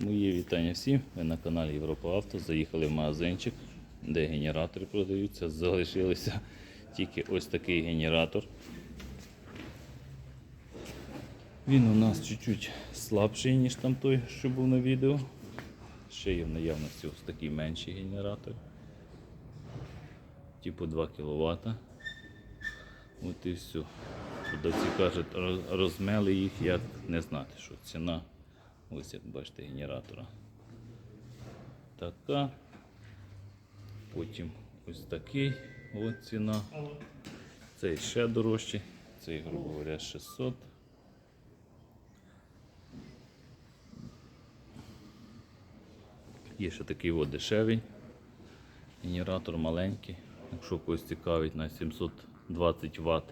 Мої вітання всім. Ви на каналі Європа Авто. Заїхали в магазинчик, де генератори продаються. Залишилися тільки ось такий генератор. Він у нас чуть-чуть слабший, ніж там той, що був на відео. Ще є в наявності ось такий менший генератор. Типу 2 кВт. От і все. Продавці кажуть, розмели їх, як не знати, що ціна. Ось як бачите генератора. Така. Потім ось такий от ціна. Цей ще дорожчий. Цей, грубо говоря, 600. Є ще такий от дешевий. Генератор маленький. Якщо когось цікавить на 720 Вт,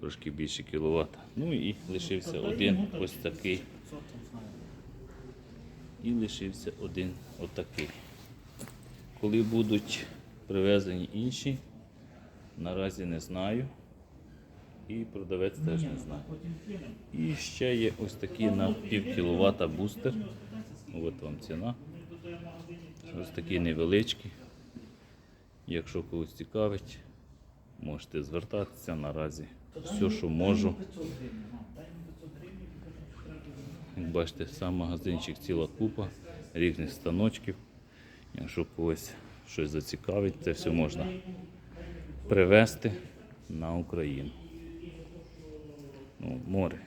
трошки більше кВт. Ну і лишився один ось такий. І лишився один отакий. Коли будуть привезені інші, наразі не знаю. І продавець теж не знає. І ще є ось такий на пів кіловата бустер. От вам ціна. Ось такий невеличкий. Якщо когось цікавить, можете звертатися наразі. Все, що можу. Як бачите, сам магазинчик ціла купа різних станочків. Якщо когось щось зацікавить, це все можна привезти на Україну. Ну, море.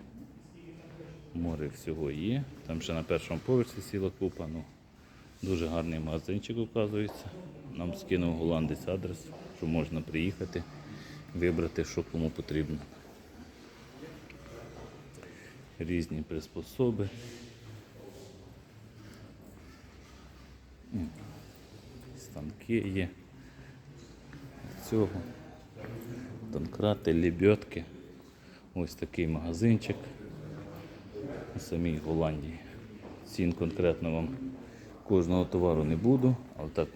Море всього є. Там ще на першому поверсі ціла купа. Ну, дуже гарний магазинчик, оказується. Нам скинув голландець адрес, що можна приїхати, вибрати, що кому потрібно. Різні приспособи. Станки є. Цього. Донкрати, лебедки. Ось такий магазинчик у самій Голландії. Цін конкретно вам кожного товару не буду, але так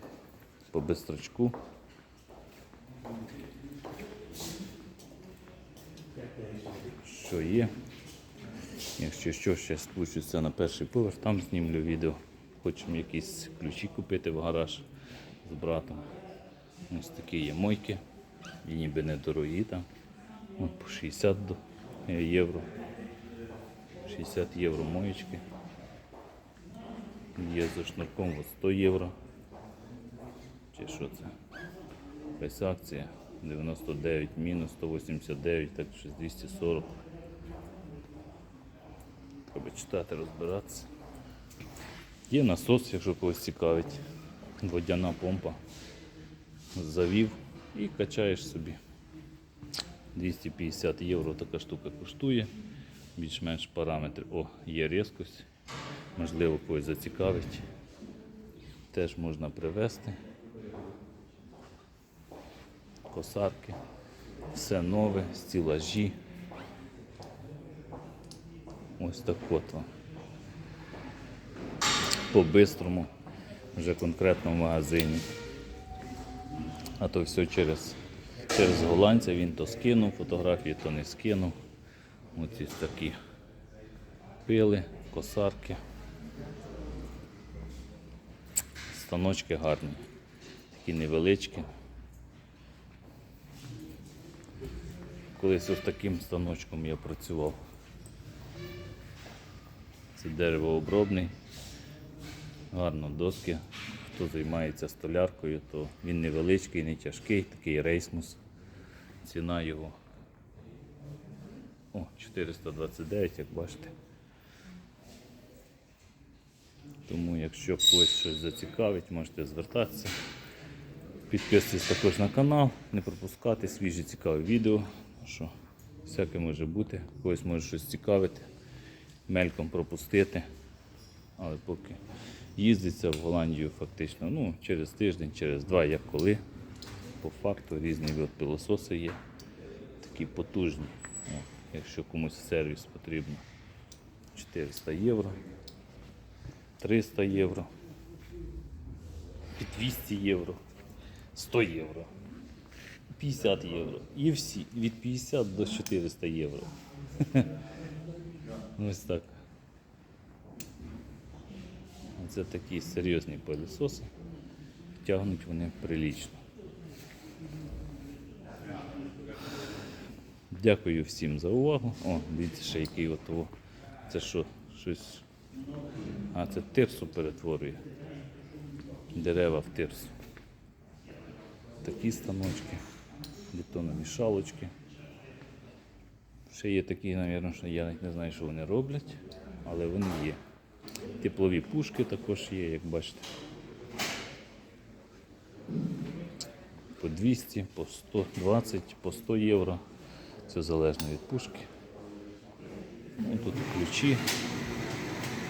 по бистрочку. Що є? Якщо що, ще спущуся на перший поверх, там знімлю відео. Хочемо якісь ключі купити в гараж з братом. Ось такі є мойки. І ніби недорогі там. От по 60 е, євро. 60 євро моєчки. Є за шнурком от 100 євро. Чи що це? Якась акція 99 мінус 189, так щось 240. Треба читати, розбиратися. Є насос, якщо когось цікавить. Водяна помпа. Завів і качаєш собі. 250 євро така штука коштує. Більш-менш параметри. О, є різкость. Можливо, когось зацікавить. Теж можна привезти. Косарки. Все нове, стілажі. Ось так от. По-бистрому, вже конкретно в магазині. А то все через, через голландця він то скинув фотографії, то не скинув. Ось такі пили, косарки. Станочки гарні, такі невеличкі. Колись ось таким станочком я працював. Це деревообробний. Гарно доски. Хто займається столяркою, то він невеличкий, не тяжкий, такий рейсмус. Ціна його о, 429, як бачите. Тому якщо когось щось зацікавить, можете звертатися. Підписуйтесь також на канал, не пропускати свіжі цікаві відео. Що всяке може бути, когось може щось цікавити, мельком пропустити. Але поки їздиться в Голландію фактично ну, через тиждень, через два, як коли. По факту різні вид пилососи є. Такі потужні. О, якщо комусь сервіс потрібно 400 євро, 300 євро, 200 євро, 100 євро, 50 євро. І всі від 50 до 400 євро. Ось так. Це такі серйозні пилісоси. Тягнуть вони прилічно. Дякую всім за увагу. О, дивіться, ще який от. Це що? Щось. А, це тирсу перетворює. Дерева в тирсу. Такі станочки, бетономішалочки. Ще є такі, мабуть, що я не знаю, що вони роблять, але вони є. Теплові пушки також є, як бачите. По 200, по 120, по 100 євро. Це залежно від пушки. Ну, тут ключі,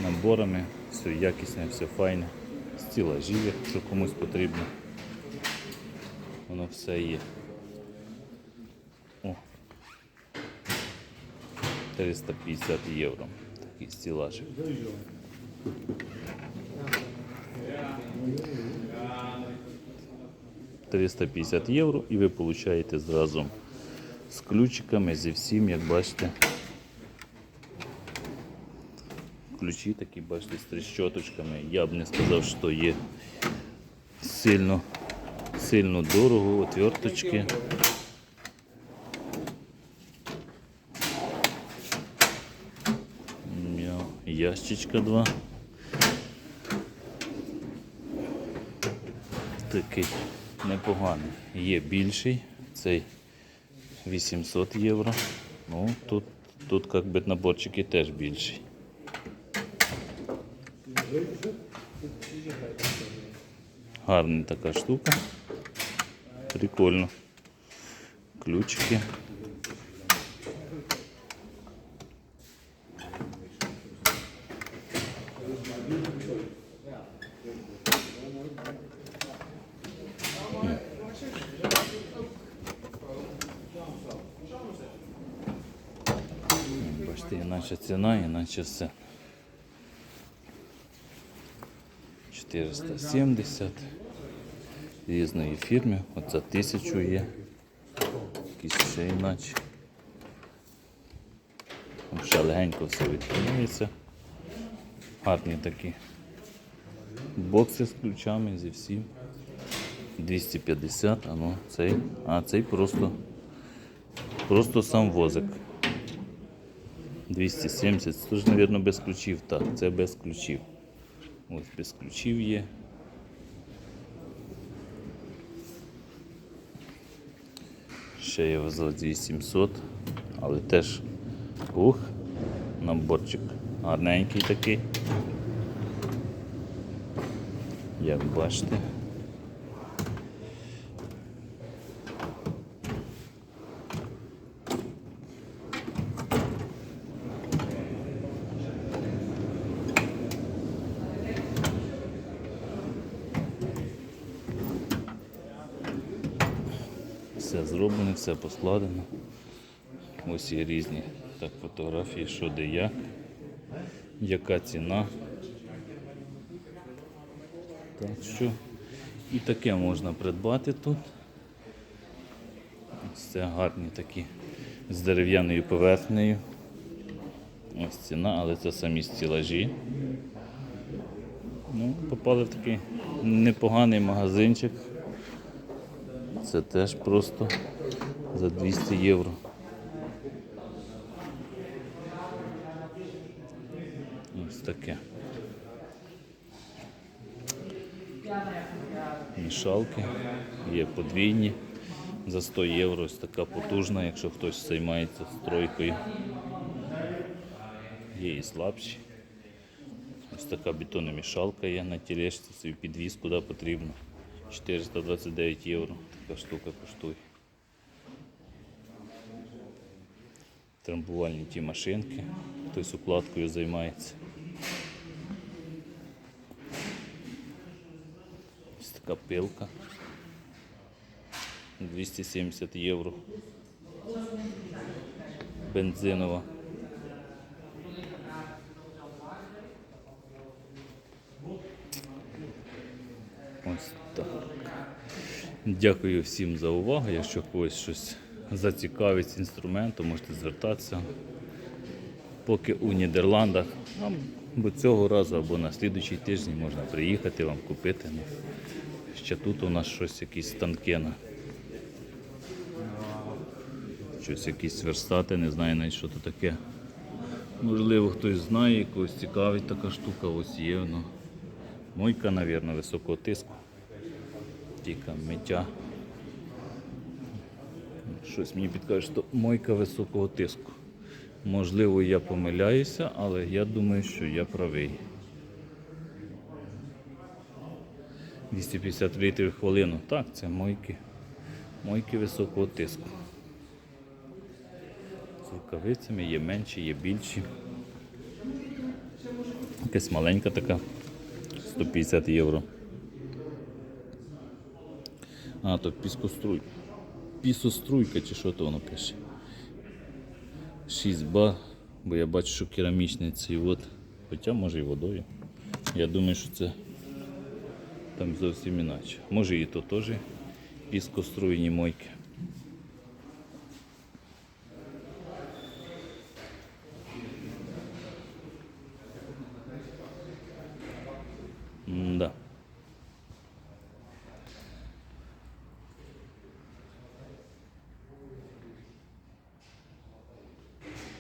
наборами, все якісне, все файне. Стілажі, якщо комусь потрібно. Воно все є. 350 євро. Такий стілажик. «350 євро і ви получаєте зразу з ключиками, зі всім, як бачите. Ключі такі, бачите, з тріщоточками. Я б не сказав, що є сильно, сильно дорого, отверточки. Ящичка два. Такий непоганий. Є більший, цей 800 євро. Ну, тут, тут як би наборчики теж більший. Гарна така штука. Прикольно. Ключики. Іначе ціна, іначе все. 470 різної фірми. Оце 1000 є. Якісь ще іначе. Там ще легенько все відкривається. Гарні такі бокси з ключами зі всім. 250, а ну цей, а цей просто, просто сам возик. 270, це ж, мабуть, без ключів. Так, це без ключів. Ось без ключів є. Ще є за 2700, але теж ух, наборчик гарненький такий. Як бачите. Все зроблено, все поскладено. Ось є різні так, фотографії, що де як, яка ціна. Так що і таке можна придбати тут. Ось це гарні такі з дерев'яною поверхнею. Ось ціна, але це самі стілажі. Ну, попали в такий непоганий магазинчик. Це теж просто за 200 євро. Ось таке. Мішалки є подвійні за 100 євро. Ось така потужна, якщо хтось займається стройкою. Є і слабші. Ось така бетономішалка є на тележці, собі підвіз куди потрібно. 429 євро така штука коштує. Трамбувальні ті машинки, хтось укладкою займається. Ось така пилка. 270 євро. Бензинова. Так. Дякую всім за увагу. Якщо когось щось зацікавить з інструменту, можете звертатися. Поки у Нідерландах, Бо цього разу або на слідуючий тиждень можна приїхати вам купити. Ну, ще тут у нас щось, якісь станки. Щось якісь верстати, не знаю навіть що то таке. Можливо, хтось знає, когось цікавить така штука, ось є воно. Мойка, мабуть, високого тиску. Тільки миття. Щось мені підкаже, що мойка високого тиску. Можливо, я помиляюся, але я думаю, що я правий. 250 літрів хвилину. Так, це мойки. Мойки високого тиску. З рукавицями є менші, є більші. Якась маленька така. 150 євро. А, то піскоструй. Пісоструйка чи що то воно пише. 6 ба, бо я бачу, що керамічний цей от. Хоча може і водою. Я думаю, що це там зовсім іначе. Може і то теж піскоструйні мойки. Да.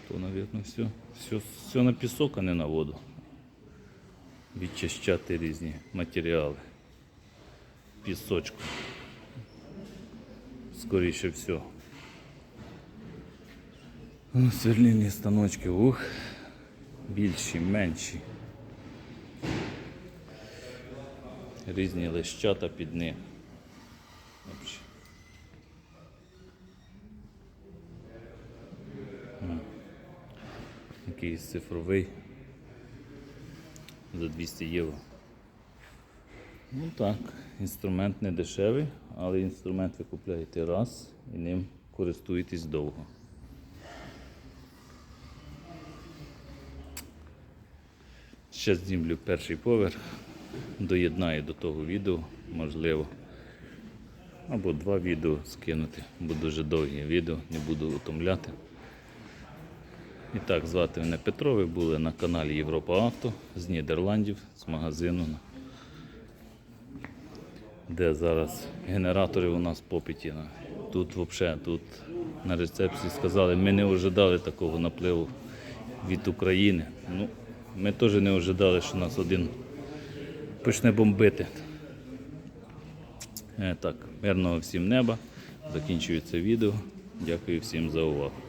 То, наверное, все. Все, все на пісок, а не на воду. Відчищати різні матеріали. Пісочку. Скоріше всього. Ну, Сверлільні станочки, ух, більші, менші. Різні лещата під ним. Якийсь цифровий за 200 євро. Ну так, інструмент не дешевий, але інструмент ви купляєте раз і ним користуєтесь довго. Ще знімлю перший поверх, доєднаю до того відео, можливо. Або два відео скинути, бо дуже довгі відео, не буду утомляти. І так, звати мене Петро, ви були на каналі Європа Авто з Нідерландів, з магазину, де зараз генератори у нас попиті. Тут взагалі, тут на рецепції сказали, ми не ожидали такого напливу від України. Ну, ми теж не ожидали, що нас один почне бомбити. Е, Так, мирного всім неба. Закінчується відео. Дякую всім за увагу.